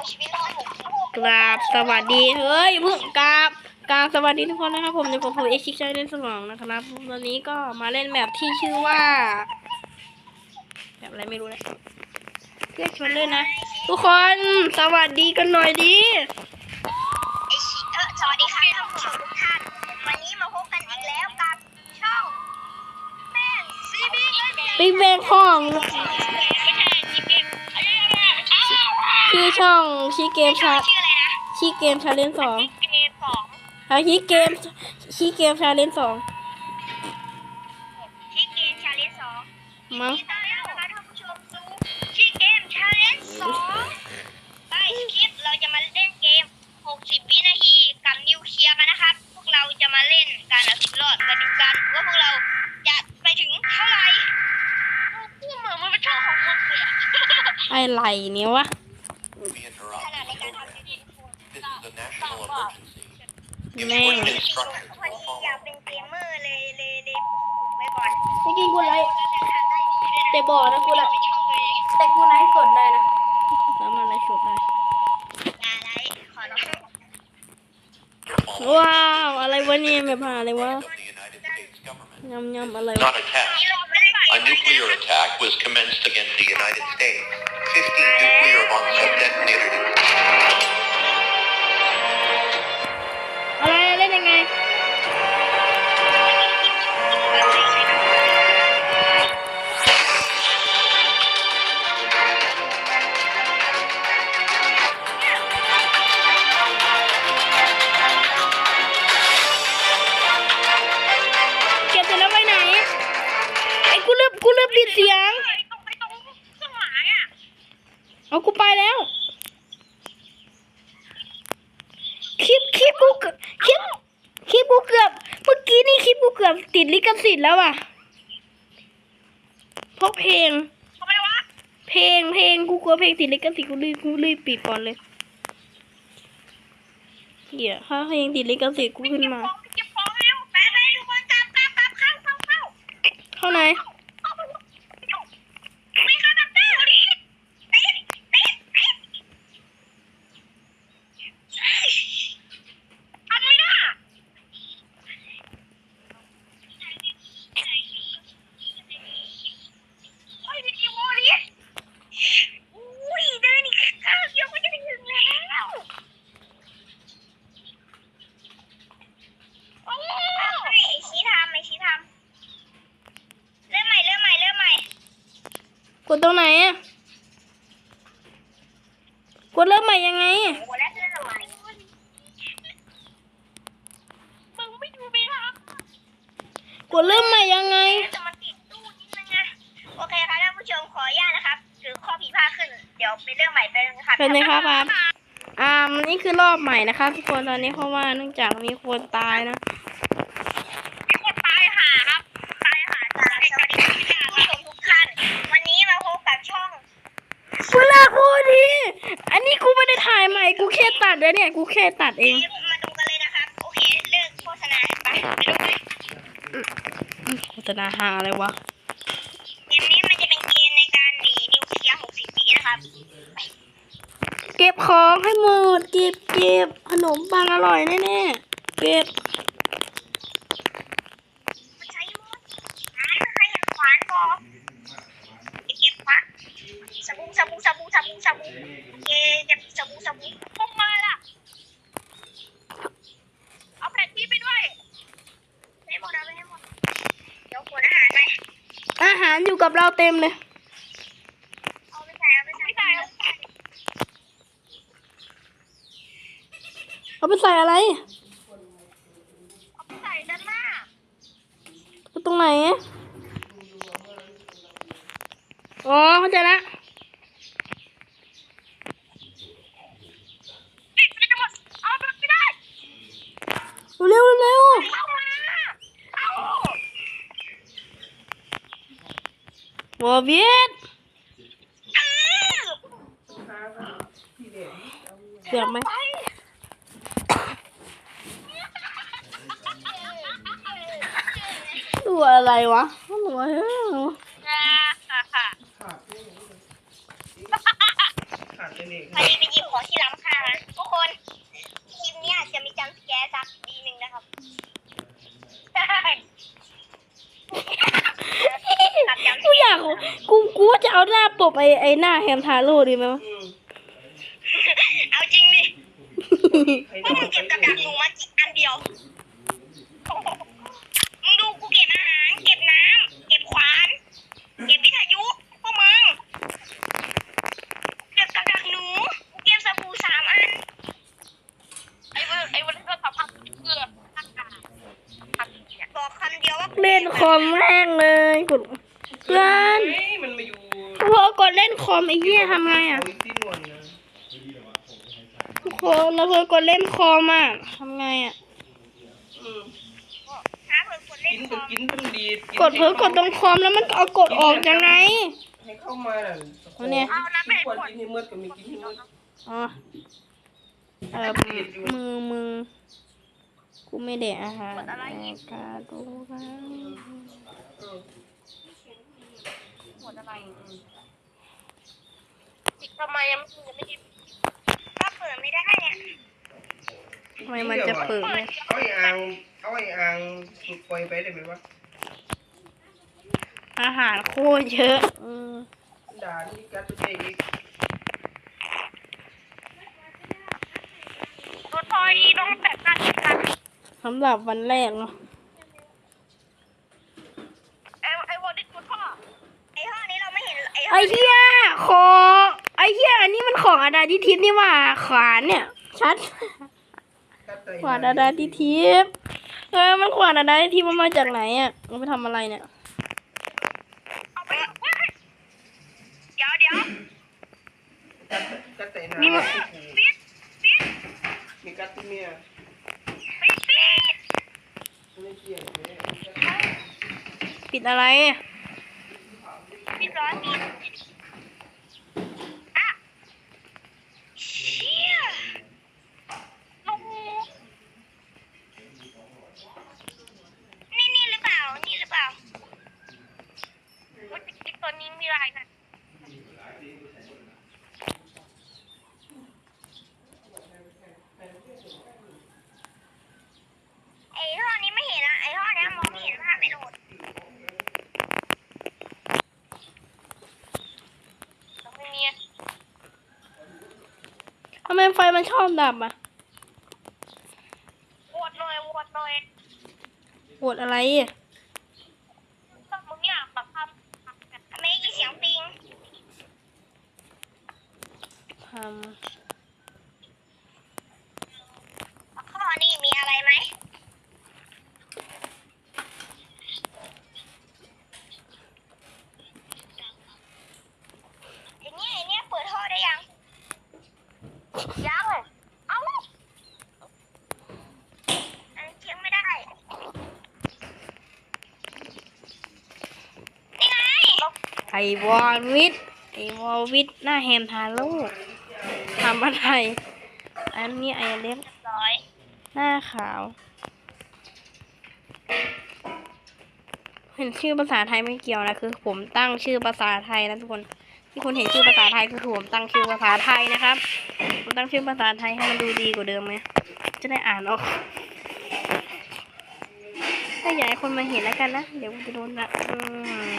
กสิบกราบสวัสดีเฮ้ยเพิ่งกราบกราบสวัสดีทุกคนนะครับผมอยู่กับผมเอ็กซ์ชัยเล่นสมองนะครับวันนี้ก็มาเล่นแบบที่ชื่อว่าแบบอะไรไม่รู้เลยเพื่อนชวนเล่นนะ ทุกคนสวัสดีกันหน่อยดิไอชีเออสวัสดีค่ะท่านผู้ชมทุกท่านวันนี้มาพบกันอีกแล้วกับช่องแม่นซีบีบิ๊กแบงของไม่ใช่ชีเกม ชื่อช่องชีเกมชาชื่ออะไรนะชีเกมชาเลนสองเกมสองแล้วชีเกมชีเกมชาเลนสองชีเกมชาเลนจ์สองมั้งยินดีต้อนรับนะคะท่านผู้ชมสู่ชีเกมชาเลนจ์สองใต้คลิปเราจะมาเล่นเกม 60 วินาทีกับนิวเคลียร์กันนะครับ พวกเราจะมาเล่นการเอาชีวิตรอดมาดูกันว่าพวกเราจะไปถึงเท่าไหร่พูดเหมือนมันเป็นช่องของมึงเลยอะอะไรเนี่ยวะ We interrupt ขนาดใน the การ program. ทำชีวิต This is a national emergency. แม่ง Important พอ instructions ดี will อยาก follow. เป็นเกมเมอร์เลยเลยเลยปลูกไว้ก่อนไม่กินกูไลฟ์แต่แต่บอกนะกูละไม่ช่องเลยแต่กูไลฟ์สดเลยนะสามารถไลฟ์สดได้อะไรขอร้อง You're ว้า following วอะไรวะเนี่ยแบบหาอะไรวะ of the United States government. ยำยำอะไรวะ Not a test. A nuclear attack was commenced against the United States. 15 nuclear bombs have detonated เสียง ตรงไปตรงเครื่องหมายอะเอากูไปแล้ว คลิปคลิปกูเกือบคลิปคลิปกูเกือบ เมื่อกี้นี่คลิปกูเกือบติดลิขสิทธิ์แล้วอะเพราะเพลง ทำไมวะเพลงเพลงกูกลัวเพลงติดลิขสิทธิ์กูรีบกูรีบปิดก่อนเลยเหี้ยถ้าเพลงติดลิขสิทธิ์กูขึ้นมาเก็บของเร็วไปไปทุกคนจับจับจับเข้าเข้าเข้า เท่าไหน เข้าไปไม่เข้าแบบเต้ดิเต้เต้เต้อันไม่ได้โอ้ยพี่จิโมดิอุ้ยเดินอีกข้าวเดียวก็จะถึงแล้ว โอ้ยไอชี้ทำไอชี้ทำเริ่มใหม่เริ่มใหม่เริ่มใหม่ กดตรงไหนอะ กดเริ่มใหม่ยังไงอะโอ้แล้วเริ่มใหม่มึงไม่ดูไม่ทกดเริ่มใหม่ยังไงำจะมาติดตู้นิดนึงนะ โอเคครับท่านผู้ชมขออนุญาตนะครับถือข้อผิดพลาดขึ้น เดี๋ยวไปเริ่มใหม่ไปเลยนะครับเป็นไงครับครับอ่านี่คือรอบใหม่นะคะทุกคนตอนนี้เพราะว่าเนื่องจากมีคนตายนะ มีคนตายหาครับตายหาจากสวัสดีท่านผู้ชมทุกท่าน วันนี้มาพบกับช่อง เวลากูดีอันนี้กูไม่ได้ถ่ายใหม่ กูแค่ตัดแล้วเนี่ย กูแค่ตัดเอง มาดูกันเลยนะครับ โอเค เลิกโฆษณาไปไปดูเลยโฆษณาหาอะไรวะ เกมนี้มันจะเป็นเกมในการหนีนิวเคลียร์60ปีนะครับเก็บของให้หมด เก็บเก็บขนมปังอร่อยแน่ๆ เก็บ มันใช้หมดอ่าใครเห็นขวานก็เก็บขวานสบู่สบู่สบู่สบู่สบู่เก็บสบู่สบู่พกมาล่ะ เอาแผนที่ไปด้วยไม่หมดเอาไปให้หมด เดี๋ยวขนอาหารไป อารอยู่กับเราเต็มเลยเอาไปใส่เอาไปใส่เอาไปใส่อะไร เอาไปใส่ด้านหน้า เอาตรงไหนอะอ๋อเข้าใจละ เอ๊ะไม่ได้หมดเอาไปไม่ได้ เร็วๆเร็ว เข้ามาเอา ๆวอเวียดเออเกือบไหมไปตัวอะไรวะตัวเฮ้ยค่ะค่ะนี่พอดีไปหยิบของที่ล้ำค่ามาทุกคนคลิปเนี้ยจะมีจำสแกร์สักดีหนึ่งนะครับตัดจำส กูแกอยากร์กูกูว่าจะเอาหน้าปบไอ้ไอ้หน้าแฮมทาโร่ดีไหมวะอืมเอาจริงดิให้พวน้กองมึงเก็บกับดักหนูมากี่อันเดียว มึงดูกูเก็บอาหาร เก็บน้ำ เก็บขวาน เก็บวิทยุพวกมึง เก็บกับดักหนูกูเก็บสบู่สามอัน ไอ้เว้ยไอ้วันก็สัมผัสเกลือบอกคำเดียวว่าเล่นคอมแม่งเลยกด เพื่อนเฮ้ยมันมาอยู่พอกดเล่นคอมไอ้เหี้ยทำไงอะโอ้ยที่นวลนะทุกคนแล้วเพื่อกดเล่นคอมอะทำไงอะอืมหาเผื่อกดเล่กินนคก็อมกินต้องดีกดเพื่อกดตรงคอมแล้วมันเอากดออกยังไงให้เข้ามาน่ะเอาเนี่ยเอานะไม่ควรกดกินให้เมื่อก็มีกินให้เมื่ออ๋อเออมือมือกูไม่ได้อาหารแต่กาดูบ้า ดอะไรจิกทำไมยังไม่ได้ก็เปิดไม่ได้เนี่ยทำไมมันจะเปิดเลยเอาไอ้อ่างเอาไอ้อ่างสุดปล่อยไปได้ไหมวะอาหารโคตรเยอะอืมด่านี่กัดตัวเองอีกรถพอยต้องแบบนั้นกันสำหรับวันแรกเนาะ ไอ้ไอ้วอลนี่คุณพ่อไอ้ห้องนี้เราไม่เห็นไอ้ห้ไอ้องเหี้ยของไอ้เหี้ยอันนี้มันของอาดาดิทิพย์นี่หว่าขวานเนี่ย ชัดกัดใจขวานอาดาดิทิพย์เออมันขวานอาดาดิทิพย์มันมาจากไหนอะมันไปทำอะไรเนี่ยเอาไปเดี๋ยวเดี๋ยวกัดกัดใจหนาปิดว่าปิดปิดมีกัดที่เมียปิดปิดไม่เกี่ยงเลยปิดอะไรปิดร้อนปิดอะเชี่ยลงนี่นี่หรือเปล่า นี่หรือเปล่าว่าติ๊กตัวนี้มีลายนะ ไอ้ห้อนี้ไม่เห็นอะไอ้ห้อนี้มองไม่เห็นภาพไม่โหลดต้องไม่มีอะ ทำ ไมไฟมันชอบดับอะโหวตหน่อยโหวตหน่อยปวดอะไรอะ ต้องมึงเนี่ยแบบทำทำไมได้ยินเสียงปิง ท ข้อนี้มีอะไรไหมไอ้เนี่ยไอ้เนี่ยเปิดท่อได้ยัง ยัง เอ้าอันเชียงไม่ได้ นี่ไงำไอวอลวิทไอวอลวิทหน้าแฮมทาโร่ทำอะไรอันนี้ไอเล็บร้อยหน้าขาว เห็นชื่อภาษาไทยไม่เกี่ยวนะคือ ผมตั้งชื่อภาษาไทยนะทุกคนที่คุณเห็นชื่อภาษาไทยคือผมตั้งชื่อภาษาไทยนะครับผมตั้งชื่อภาษาไทยให้มันดูดีกว่าเดิมไหมจะได้อ่านออกถ้าอยากให้คนมาเห็นแล้วกันนะ เดี๋ยวจะโดนละอืม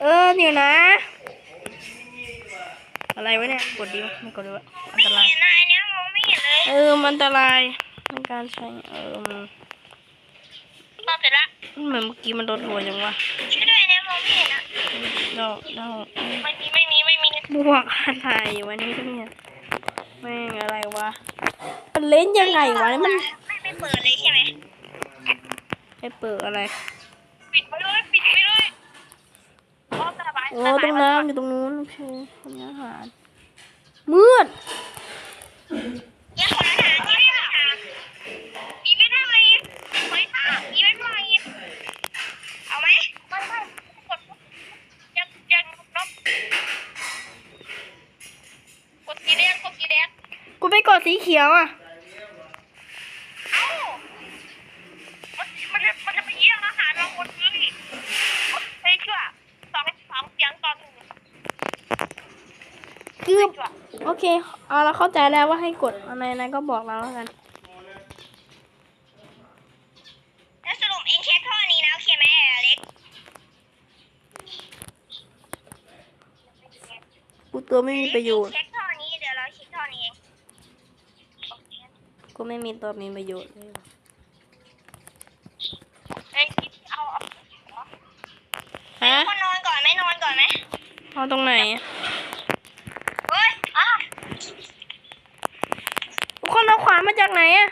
เออเดี๋ยวนะ อะไรวะเนี่ย กดดีวะไม่กดดีวะอันไม่ตรายเห็นนะอันเนี้ยมองไม่เห็นเลย เออ มันอันตรายในการใช้ เออมันตอบเสร็จละเหมือนเมื่อกี้มันโดนหัวจังวะช่วยด้วยเนี่ยมองไม่เห็นอะเราเราไม่มีไม่มีไม่มีบวกอะไรวะนี่เนี่ยแม่งอะไรวะ มันเล่นยังไงวะนี่มันไม่ไม่เปิดเลยใช่ไหมไปเปิดอะไร ปิดไปเลยปิดไปเลยโอ้สบาย โอ้ตรงน้ำอยู่ตรงนู้นโอเคคนอาหารมืดยังคนอาหารยังคนอาหารอีเวน เค เอาเราเข้าใจแล้วว่าให้กดอะไรนะก็บอกเราแล้วกัน แล้วสรุปเองเช็คท่อนี้นะโอเคไหมอเล็กกูตัวไม่มีประโยชน์ เช็คท่อนี้เดี๋ยวเราเช็คท่อนี้เองกูไม่มีตัวมีประโยชน์เลยเอ้ยเอาเอาฮะคนนอนก่อนไหมนอนก่อนไหมเอาตรงไหนอะ เฮ้ยอะ ทุก คนเอาขวานมาจากไหนอะ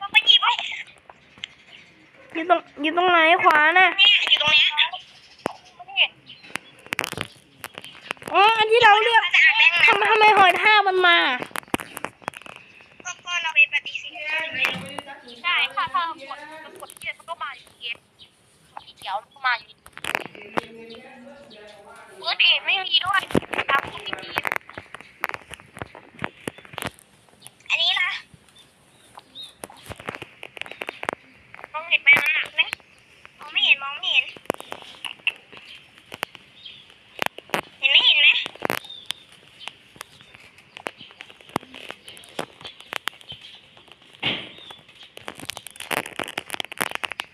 ลงไปหยิบไว้อยู่ตรงอยู่ตรงไหนขวานอะเนี่ยอยู่ตรงเนี้ยนี่อ๋ออันที่เราเรียกมันจะอ่านแบงค์นะทำไมทำไมหอยทากมันมา ก็ก็เราไปปฏิเสธใช่ค่ะถ้ากดกดเกียร์มันก็มาอยู่เกียร์สีเขียวมันก็มาอยู่เปิดเองไม่มีด้วยตามคนที่มีอันนี้ล่ะมองเห็นไหมมันหนักไหมมองไม่เห็นมองไม่เห็น เห็นไหมเห็นไหม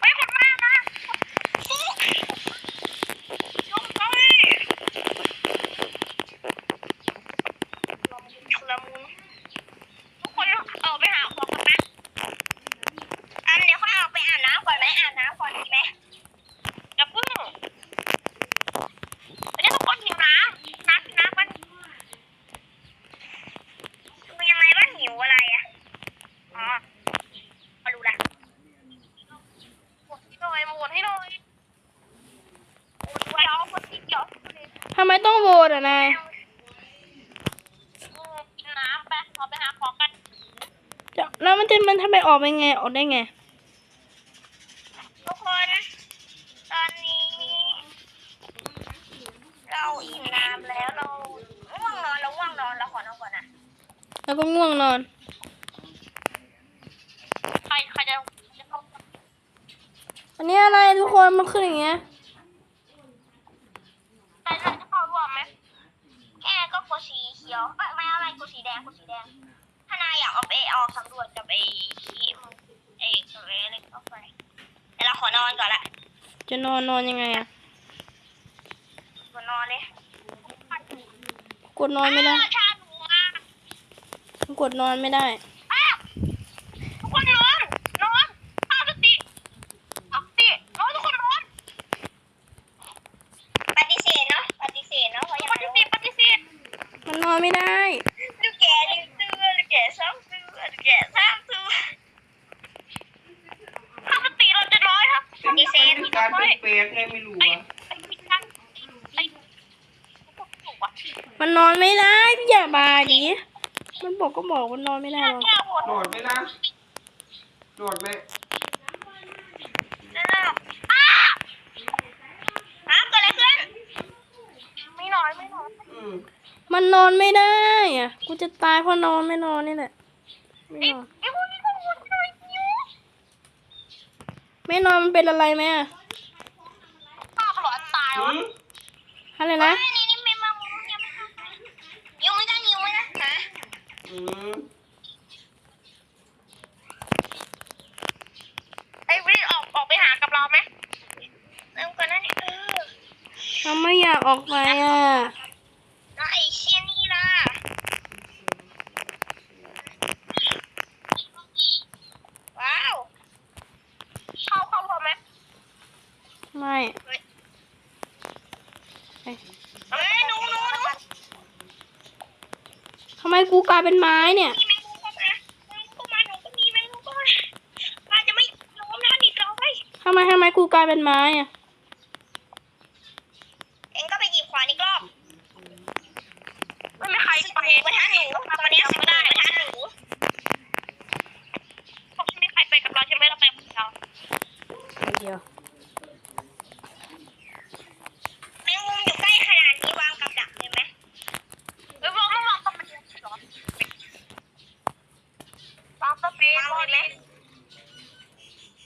เฮ้ยคนมามาฟุ๊กลงไปชุลมุนทุกคนออกไปหาของกันนะอันเดี๋ยวค่อยออกไปอาบน้ำก่อนไหมอาบน้ำก่อนดีไหมอย่าเพึ่งวันนี้ทุกคนหิวน้ำน้ำน้ำมันคือยังไงว่าหิวอะไรอะ อ๋อมาดูละ หมดให้หน่อยหมดให้หน่อยหมดไว้เอาคนที่เกี่ยว ทำไมต้องโหวตอะนาย กินน้ำไปเราไปหาของกัน จะแล้วมันจะมันทำไม ออกไปไงออกได้ไง ทุกคน ตอนนี้ เราอิ่มน้ำแล้วเราง่วงนอนเราง่วงนอนเราขอนอนก่อนนะแล้วก็ง่วงนอน ใครใครจะจะเข้าอันนี้อะไรทุกคนมันขึ้นอย่างเงี้ยใครจะเข้าร่วมไหมแค่ก็กดสีเขียวไม่ไม่อะไรกดสีแดงกดสีแดงถ้านาย อยากเอาไปออกสำรวจกับไอ้ทีมไอ้อะไรอะไรก็ไปแต่เราขอนอนก่อนละจะนอนนอนยังไงอะขอนอนเลยกดนอนไม่ได้ชาหนูอะกดนอนไม่ได้ อ้าวทุกคนนอนนอนตั้งสติตั้งสตินอนทุกคนนอนปฏิเสธเนาะปฏิเสธเนาะเพราะยังปฏิเสธปฏิเสธ มันนอนไม่ได้ ลูกแกลืมตัวลูกแกซ้ำตัวลูกแกซ้ำตัวตั้งสติเราจะร้อยครับปฏิเสธ มันมีการ ไม่ แปลกๆไงไม่รู้ ไอ้ อะ ไอ้ที่ตั้งไอ้พวกถูกอะ มันนอนไม่ ได้พี่อย่าบาดิมันบอกก็บอกว่านอนไม่ได้หรอกแค่หัวโดดไหมนะโดดไหมอ้าอ้าเกิดอะไรขึ้นไม่นอนไม่นอนอืมมันนอนไม่ได้อะ กูจะตายเพราะนอนไม่นอนนี่แหละ ไม่ไอ้นอนไอ้พวกนี้พวกนี้พวกนี้ไม่นอนมันเป็นอะไรไหมอะป้าขอตายวะอืมอะไรนะ นี่นี่ไม่มามุ้งยังไม่ทำยิ้วไม่ได้ยิ้วไม่ได้ฮะ อืม ไอ้วิออกออกไปหากับเราไหมเริ่มกันนั่นเออทำไม่อยากออกไปอะ แล้วไอ้เชี่ยนี่ล่ะว้าวเข้าเข้ารวมไหม ไม่ เอ้ยหนูหนูหนู ทำไมกูกลายเป็นไม้เนี่ย มีแมงมุมเข้ามาแมงมุมเข้ามาหนูก็มีแมงมุมเข้ามาป้าจะไม่ ล้มนะดิเราไว้ทำไมทำไมกูกลายเป็นไม้อะเองก็ไปหยิบขวานอีกรอบ ไม่มีใครไปมาทางหนูวันนี้สิบได้มาทางหนูพวกไม่มีใครไปกับเราใช่ไหมเราไปกับเรา เดียว แมงมุมอยู่ใกล้ขนาดนี้วางกับดักเลยไหมเฮ้ยวางไม่วางกับมันหรอวางสเปรย์เลยไหม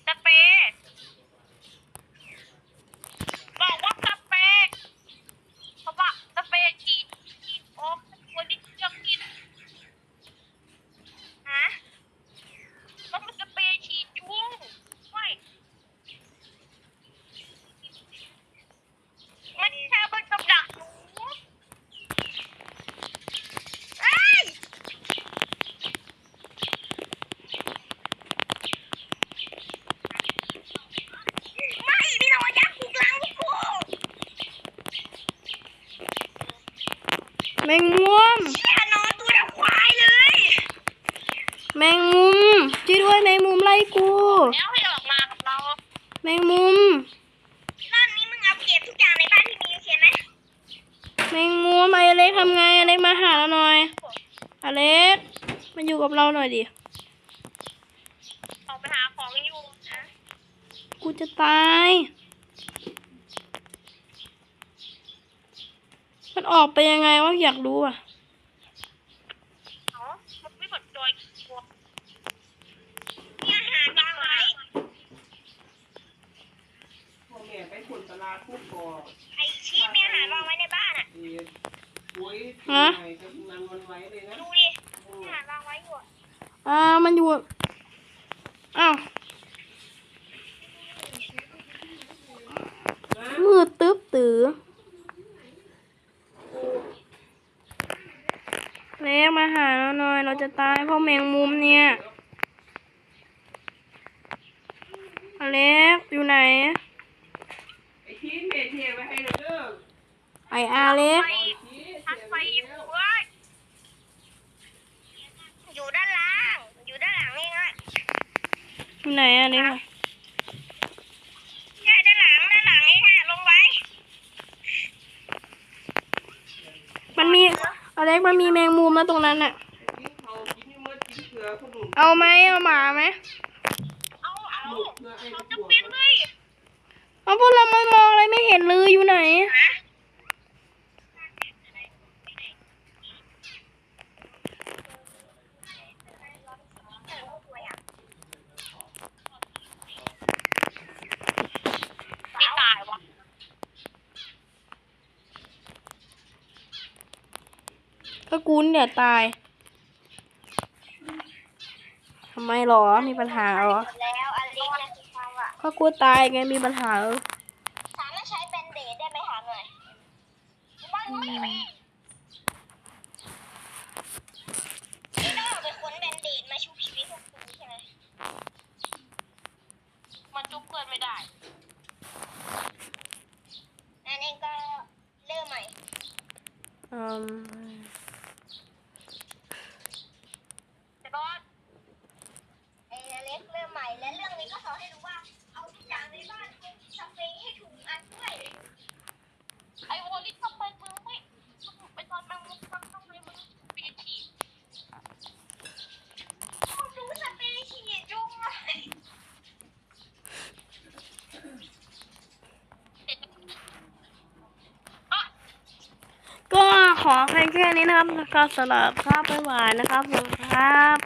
สเปรย์บอกว่าสเปรย์เพราะว่าสเปรย์ฉีดฉีด แมงมุม เชี่ยนอนตัวเท่าควายเลย แมงมุมช่วยด้วยแมงมุมไล่กู แล้วให้ออกมากับเรา แมงมุม รอบนี้มึงเอาเก็บทุกอย่างในบ้านที่มีโอเคไหม แมงมุมไอเล็ กทำไงอเล็กมาหาเราหน่อย อเล็กมาอยู่กับเราหน่อยดิออกไปหาของอยู่นะกูจะตาย มันออกไปยังไงวะอยากรู้อะเอามันไม่กดจอยกลัวมีอาหารวางไว้พ่อแม่ไปขนตลาดพูดก่อไอ้ชี้มีอาหารวางไว้ในบ้านอะเอ้ป่วย ฮะไหนจะนำมันไว้เลยนะดูดิมีอาหารวางไว้อยู่อะอ่ามันอยู่อ้าวมืดตึ๊บตือเล็กมาหาเราหน่อย เราจะตายเพราะแมงมุมเนี่ยอเล็กอยู่ไหน ไอ้ทีเมเทไว้ให้เราเด้อไออาเล็ก ไอ้ทีทักไฟอยู่เว้ยอยู่ด้านล่าง อยู่ด้านหลังนี่นะอยู่ไหนอะเล็กอะใช่ด้านหลังด้านหลังนี่ค่ะลงไว้ มันมีอเล็กมันมีแมงมุมแล้วตรงนั้นอะกินเขากินนี่มื่อกินเกลือคนหนุ่มเอาไหมเอาหมาไหมเอาเอาลูกเกลือไอ้เขาลูจะกเป็นเลยเอาพวกเราไม่มองอะไรไม่เห็นเลยอยู่ไหนฮะไม่ตายวะ ก็กูเนี่ยตายทำไมหรอมีปัญหาเหรอแล้วอลินะคือเขาอะก็กูตายไงมีปัญหาเหรอสามารถใช้แบนเดดได้ไหมถามหน่อยบ้านไม่มีนี่ต้องเอาไปค้นแบนเดดมาชุบชีวิตพวกคุณใช่ไหมมันจุบเพื่อนไม่ได้อันเองก็เริ่มใหม่อืม แต่บอสไอ้อเล็กเริ่มใหม่ และเรื่องนี้ก็สอนให้รู้ว่า เอาทุกอย่างในบ้านสเปรย์ให้ถูกอันด้วยไอ้วอลลี่ทำไมมึงไม่ไปตอนมึงมึงทำทำไมมึงเปลี่ยนฉีดมึงรู้สเปรย์ฉีดยุงเลยก็ขอแค่แค่นี้นะครับก็สำหรับครับบ๊ายบายนะครับผมครับ